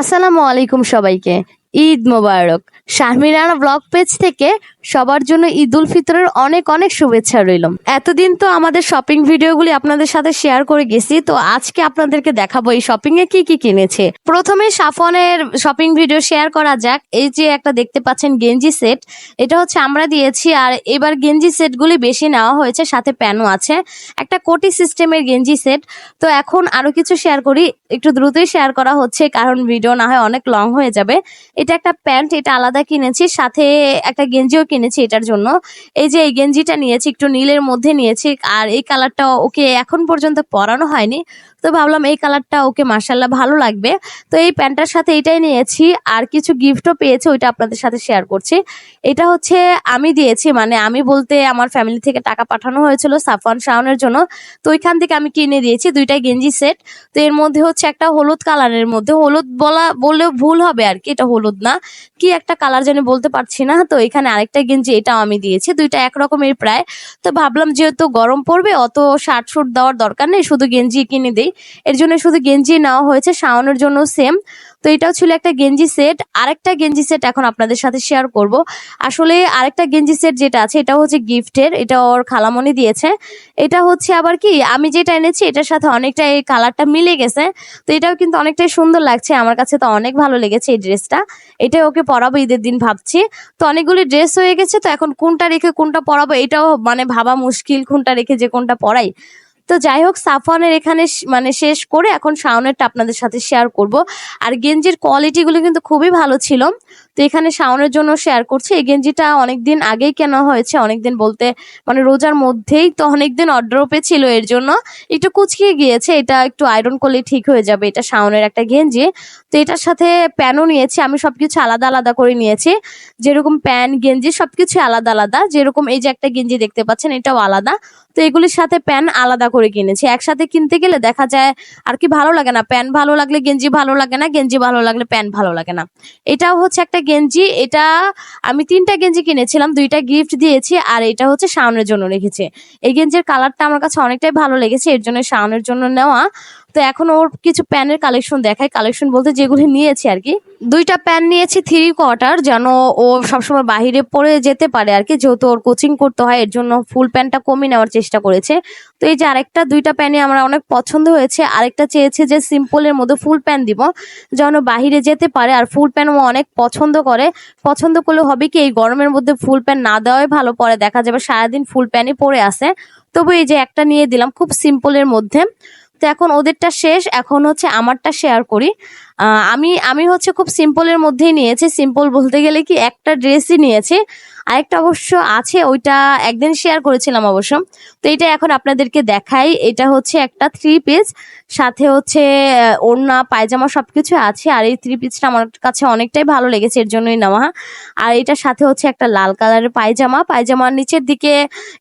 আসসালামু আলাইকুম সবাইকে। ঈদ মোবারক। শাহমিরানা ব্লগ পেজ থেকে সবার জন্য ঈদ উল ফিতরের অনেক অনেক শুভেচ্ছা রইল। এতদিন তো আমাদের শপিং ভিডিওগুলি আপনাদের সাথে শেয়ার করে গেছি, তো আজকে আপনাদেরকে দেখাবো এই শপিং এ কি কি কিনেছে। প্রথমে সাফনের শপিং ভিডিও শেয়ার করা যাক। এই যে একটা দেখতে পাচ্ছেন গেঞ্জি সেট এটা হচ্ছে আমরা দিয়েছি, আর এবার গেঞ্জি সেটগুলি বেশি নেওয়া হয়েছে, সাথে প্যানও আছে। একটা কোটি সিস্টেমের গেঞ্জি সেট তো এখন আরও কিছু শেয়ার করি। একটু দ্রুতই শেয়ার করা হচ্ছে, কারণ ভিডিও না হয় অনেক লং হয়ে যাবে। এটা একটা প্যান্ট, এটা আলাদা কিনেছি, সাথে একটা গেঞ্জিও কিনেছি এটার জন্য। এই যে এই গেঞ্জিটা নিয়েছি, একটু নীলের মধ্যে নিয়েছি, আর এই কালারটা ওকে এখন পর্যন্ত পরানো হয়নি। তো ভাবলাম এই কালারটা ওকে মার্শাল্লাহ ভালো লাগবে। তো এই প্যান্টটার সাথে এটাই নিয়েছি, আর কিছু গিফটও পেয়েছি, ওইটা আপনাদের সাথে শেয়ার করছি। এটা হচ্ছে আমি দিয়েছি মানে আমি বলতে আমার ফ্যামিলি থেকে টাকা পাঠানো হয়েছিল সাফান শাওনের জন্য। তো ওইখান থেকে আমি কিনে দিয়েছি দুইটা গেঞ্জি সেট। তো এর মধ্যে হচ্ছে একটা হলুদ কালারের মধ্যে। হলুদ বলা, বললেও ভুল হবে আর কি, এটা হলুদ না। কি একটা কালার জানি বলতে পারছি না। তো এখানে আরেকটা গেঞ্জি এটাও আমি দিয়েছি। দুইটা একরকমের প্রায়। তো ভাবলাম যেহেতু গরম পড়বে, অত শার্ট শুট দেওয়ার দরকার নেই, শুধু গেঞ্জি কিনে দিই। এর জন্য শুধু গেঞ্জি নেওয়া হয়েছে শাওনের জন্য সেম। তো এটাও ছিল একটা গেঞ্জি সেট। আরেকটা গেঞ্জি সেট এখন আপনাদের সাথে শেয়ার করব। আসলে আরেকটা গেঞ্জি সেট যেটা আছে এটা হচ্ছে গিফটের, এটা ওর খালামণি দিয়েছে। এটা হচ্ছে আবার কি, আমি যেটা এনেছি, এটার সাথে অনেকটা এই কালারটা মিলে গেছে। তো এটাও কিন্তু অনেকটাই সুন্দর লাগছে, আমার কাছে তো অনেক ভালো লেগেছে এই ড্রেসটা। এটাই ওকে পরাবো ঈদের দিন ভাবছি। তো অনেকগুলি ড্রেস হয়ে গেছে, তো এখন কোনটা রেখে কোনটা পরাবো, এটাও মানে ভাবা মুশকিল কোনটা রেখে যে কোনটা পরাই। তো যাই হোক সাফানের এখানে মানে শেষ করে এখন শাওনেরটা আপনাদের সাথে শেয়ার করব। আর গেঞ্জির কোয়ালিটিগুলো কিন্তু খুবই ভালো ছিল। তো এখানে শাওনের জন্য শেয়ার করছি। এই গেঞ্জিটা অনেকদিন আগেই কেনা হয়েছে, অনেকদিন বলতে মানে রোজার মধ্যেই তো অনেকদিন অর্ডারও ছিল এর জন্য। একটু কুচকিয়ে গিয়েছে, এটা একটু আয়রন করলে ঠিক হয়ে যাবে, এটা শাওনের একটা গেঞ্জি। তো এটার সাথে প্যানও নিয়েছি, আমি সবকিছু আলাদা আলাদা করে নিয়েছি। যেরকম প্যান গেঞ্জি সবকিছু আলাদা আলাদা, যেরকম এই যে একটা গেঞ্জি দেখতে পাচ্ছেন, এটাও আলাদা। তো এগুলির সাথে প্যান আলাদা করে কিনেছি। একসাথে কিনতে গেলে দেখা যায় আর কি ভালো লাগে না প্যান ভালো লাগলে গেঞ্জি ভালো লাগে না, গেঞ্জি ভালো লাগলে প্যান ভালো লাগে না। এটাও হচ্ছে একটা গেঞ্জি, এটা আমি তিনটা গেঞ্জি কিনেছিলাম, দুইটা গিফট দিয়েছি, আর এটা হচ্ছে শাওনের জন্য রেখেছি। এই গেঞ্জির কালারটা আমার কাছে অনেকটাই ভালো লেগেছে, এর জন্য শাওনের জন্য নেওয়া। তো এখন ওর কিছু প্যানের কালেকশন দেখায়। কালেকশন বলতে যেগুলি নিয়েছি আর কি। দুইটা প্যান নিয়েছি থ্রি কোয়ার্টার যেন ও সবসময় বাহিরে পরে যেতে পারে আর কি। যেহেতু ওর কোচিং করতে হয়, এর জন্য ফুল প্যানটা কমিয়ে নেওয়ার চেষ্টা করেছে। তো এই যে আরেকটা, দুইটা প্যানে আমার অনেক পছন্দ হয়েছে। আরেকটা চেয়েছে যে সিম্পলের মধ্যে ফুল প্যান দিব, যেন বাহিরে যেতে পারে। আর ফুল প্যান ও অনেক পছন্দ করে। পছন্দ করলে হবে কি, এই গরমের মধ্যে ফুল প্যান না দেওয়াই ভালো। পরে দেখা যাবে সারাদিন ফুল প্যান্টই পরে আসে তবু এই যে একটা নিয়ে দিলাম খুব সিম্পলের মধ্যে। তো এখন ওদেরটা শেষ এখন হচ্ছে আমারটা শেয়ার করি। আমি আমি হচ্ছে খুব সিম্পলের মধ্যেই নিয়েছি। সিম্পল বলতে গেলে কি একটা ড্রেসই নিয়েছি। আরেকটা অবশ্য আছে, ওইটা একদিন শেয়ার করেছিলাম অবশ্য। তো এটা এখন আপনাদেরকে দেখাই। এটা হচ্ছে একটা থ্রি পিস সাথে হচ্ছে ওড়না, পায়জামা সবকিছু আছে। আর এই থ্রি পিসটা আমার কাছে অনেকটাই ভালো লেগেছে, এর জন্যই নেওয়া। আর এটার সাথে হচ্ছে একটা লাল কালারের পায়জামা। পায়জামার নিচের দিকে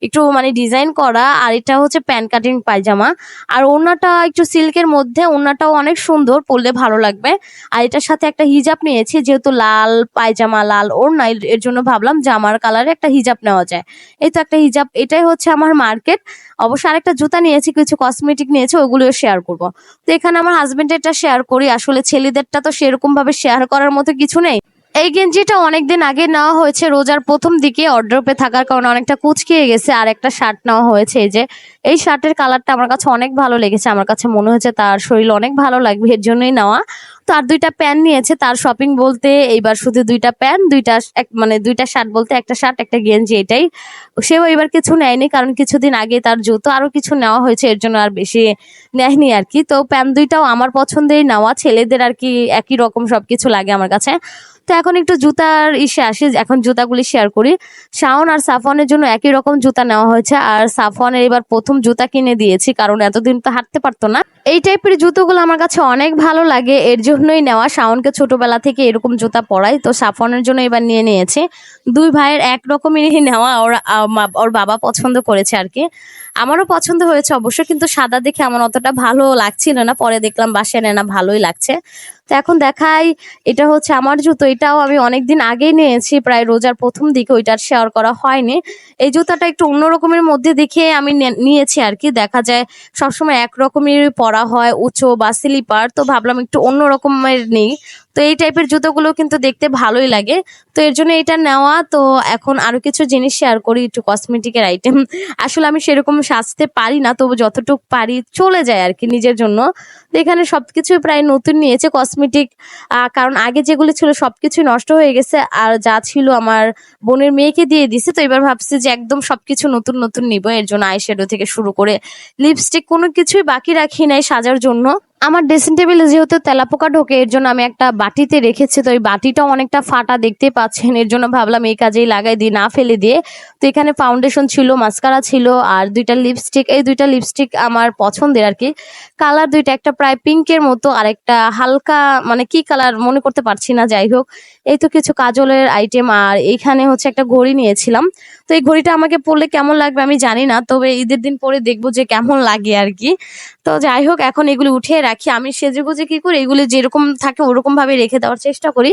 একটু মানে ডিজাইন করা। আর এটা হচ্ছে প্যান কাটিং পায়জামা। আর ওড়নাটা একটু সিল্কের মধ্যে, ওড়নাটাও অনেক সুন্দর, পরলে ভালো লাগবে। আর এটার সাথে একটা হিজাব নিয়েছি, যেহেতু লাল, পায়জামা, লাল ওড়না, এর- এর জন্য ভাবলাম জামার কালারে একটা হিজাব নেওয়া যায়। এই তো একটা হিজাব, এটাই হচ্ছে আমার মার্কেট অবশ্য আরেকটা জুতা নিয়েছি, কিছু কসমেটিক নিয়েছি, ওগুলোও শেয়ার করব। তো এখানে আমার হাজবেন্ডেরটা শেয়ার করি, আসলে ছেলেদেরটা তো সেরকম ভাবে শেয়ার করার মতো কিছু নেই। এই গেঞ্জিটা অনেকদিন আগে নেওয়া হয়েছে, রোজার প্রথম দিকে অর্ডার পে থাকার কারণে অনেকটা কুচকিয়ে গেছে, আর একটা শার্ট নেওয়া হয়েছে এই যে। এই শার্টের কালারটা আমার কাছে অনেক ভালো লেগেছে, আমার কাছে মনে হয়েছে তার শরীর অনেক ভালো লাগবে, এর জন্যই নেওয়া। তো আর দুইটা প্যান্ট নিয়েছে, তার শপিং বলতে এইবার শুধু দুইটা প্যান্ট, দুইটা এক মানে দুইটা শার্ট বলতে একটা শার্ট একটা গেঞ্জি এটাই। সেও এবার কিছু নেয়নি কারণ কিছুদিন আগে তার জুতো আরও কিছু নেওয়া হয়েছে, এর জন্য আর বেশি নেয়নি আর কি। তো প্যান্ট দুইটাও আমার পছন্দেই নেওয়া, ছেলেদের আর কি একই রকম সবকিছু লাগে আমার কাছে। তো এখন একটু জুতার ইসে আসি, এখন জুতাগুলি শেয়ার করি। শাওন আর সাফওয়ানের জন্য একই রকম জুতা নেওয়া হয়েছে, আর সাফওয়ানের এবার প্রথম জুতা কিনে দিয়েছি, কারণ এতদিন তো হাঁটতে পারতো না। এই টাইপের জুতোগুলো আমার কাছে অনেক ভালো লাগে, এর জন্যই নেওয়া। শাওনকে ছোটবেলা থেকে এরকম জুতা পরাই। তো সাফওয়ানের জন্য এবার নিয়ে নিয়েছে। দুই ভাইয়ের এক রকমেরই নেওয়া। ওর ওর বাবা পছন্দ করেছে আর কি আমারও পছন্দ হয়েছে অবশ্য, কিন্তু সাদা দেখে আমার অতটা ভালো লাগছিল না। পরে দেখলাম বাসায় নেনা ভালোই লাগছে। তো এখন দেখাই, এটা হচ্ছে আমার জুতো। এটাও আমি অনেকদিন আগেই নিয়েছি। প্রায় রোজার প্রথম দিকে ওইটার শেয়ার করা হয়নি। এই জুতাটা একটু অন্য রকমের মধ্যে দেখে আমি নিয়েছি আর কি দেখা যায় সবসময় এক রকমের পরা হয়, উঁচু বা স্লিপার। তো ভাবলাম একটু অন্য রকমের নেই। তো এই টাইপের জুতোগুলো কিন্তু দেখতে ভালোই লাগে। তো এর জন্য এটা নেওয়া। তো এখন আরও কিছু জিনিস শেয়ার করি, একটু কসমেটিকের আইটেম আসলে আমি সেরকম সাজতে পারি না, তবু যতটুকু পারি চলে যায় আর কি নিজের জন্য। তো এখানে সব সবকিছু প্রায় নতুন নিয়েছে কসমেটিক কারণ আগে যেগুলো ছিল সবকিছু নষ্ট হয়ে গেছে। আর যা ছিল আমার বোনের মেয়েকে দিয়ে দিছে। তো এবার ভাবছি যে একদম সবকিছু নতুন নতুন নিব। এর জন্য আইশ্যাডো থেকে শুরু করে লিপস্টিক কোনো কিছুই বাকি রাখি নাই সাজার জন্য। আমার ড্রেসিং টেবিলে যেহেতু তেলাপোকা ঢোকে, এর জন্য আমি একটা বাটিতে রেখেছি। তো ওই বাটিটাও অনেকটা ফাটা, দেখতে পাচ্ছেন। এর জন্য ভাবলাম এই কাজেই লাগাই দিই, না ফেলে দিয়ে। তো এখানে ফাউন্ডেশন ছিল মাস্কারা ছিল, আর দুইটা লিপস্টিক এই দুইটা লিপস্টিক আমার পছন্দের আর কি। কালার দুইটা, একটা প্রায় পিঙ্কের মতো, আর একটা হালকা মানে কি কালার মনে করতে পারছি না, যাই হোক। এই তো কিছু কাজলের আইটেম আর এইখানে হচ্ছে একটা ঘড়ি নিয়েছিলাম। তো এই ঘড়িটা আমাকে পরলে কেমন লাগবে আমি জানি না, তবে ঈদের দিন পরে দেখব যে কেমন লাগে আর কি। তো যাই হোক, এখন এগুলি উঠিয়ে রাখি, আমি সেজে গুজে কি করি, এগুলি যেরকম থাকে ওরকম ভাবে রেখে দেওয়ার চেষ্টা করি।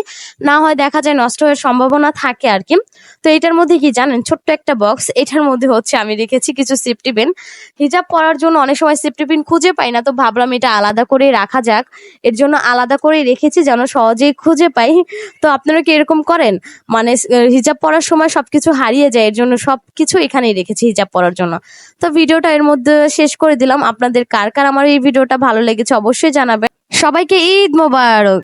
না হয় দেখা যায় নষ্ট হওয়ার সম্ভাবনা থাকে আর কি। তো এটার মধ্যে কি জানেন, ছোট্ট একটা বক্স এটার মধ্যে হচ্ছে আমি রেখেছি কিছু সেফটি পেন হিজাব পরার জন্য অনেক সময় সেফটি পিন খুঁজে পাই না, তো ভাবলাম এটা আলাদা করে রাখা যাক। এর জন্য আলাদা করে রেখেছি যেন সহজেই খুঁজে পাই। তো আপনারা কি এরকম করেন? মানে হিজাব পরার সময় সবকিছু হারিয়ে যায়, এর জন্য সবকিছু এখানেই রেখেছি হিজাব পরার জন্য। তো ভিডিওটা এর মধ্যে শেষ করে দিলাম। আপনাদের কার কার আমার এই ভিডিওটা ভালো লেগেছে অবশ্যই জানাবেন। সবাইকে ঈদ মোবারক।